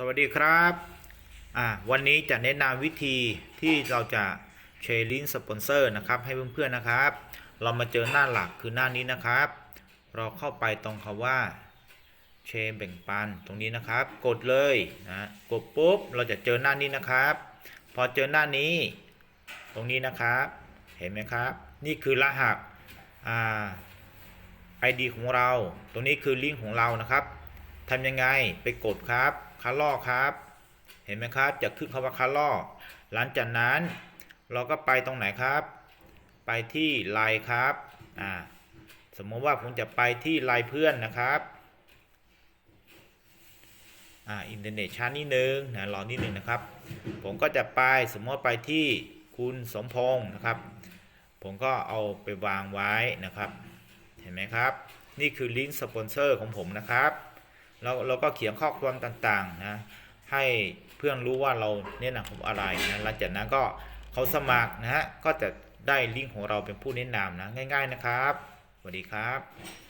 สวัสดีครับวันนี้จะแนะนำวิธีที่เราจะแชร์ลิงก์สปอนเซอร์นะครับ ให้เพื่อนๆนะครับ เรามาเจอหน้าหลักคือหน้านี้นะครับ เราเข้าไปตรงคำว่าแชร์แบ่งปันตรงนี้นะครับ กดเลยนะกดปุ๊บเราจะเจอหน้านี้นะครับ พอเจอหน้านี้ ตรงนี้นะครับ เห็นไหมครับ นี่คือรหัสอ่า ID ของเรา ตรงนี้คือลิงก์ของเรานะครับ ทำยังไงไปกดครับคาร์ลอครับ เห็นไหมครับจะขึ้นคำว่าคาร์ลอหลังจากนั้นเราก็ไปตรงไหนครับ ไปที่ไลน์ครับอ่าสมมติว่าผมจะไปที่ไลน์เพื่อนนะครับอ่าอินเทอร์เน็ตช้านิดนึงนะรอนิดนึงนะครับ ผมก็จะไปสมมติไปที่คุณสมพงศ์นะครับ ผมก็เอาไปวางไว้นะครับ เห็นไหมครับ นี่คือลิงก์สปอนเซอร์ของผมนะครับ เราเราก็เขียนข้อความต่างๆนะให้เพื่อนรู้ว่าเราแนะนำของอะไรนะหลังจากนั้นก็เขาสมัครนะฮะก็จะได้ลิงก์ของเราเป็นผู้แนะนำนะง่าย ๆนะครับสวัสดีครับ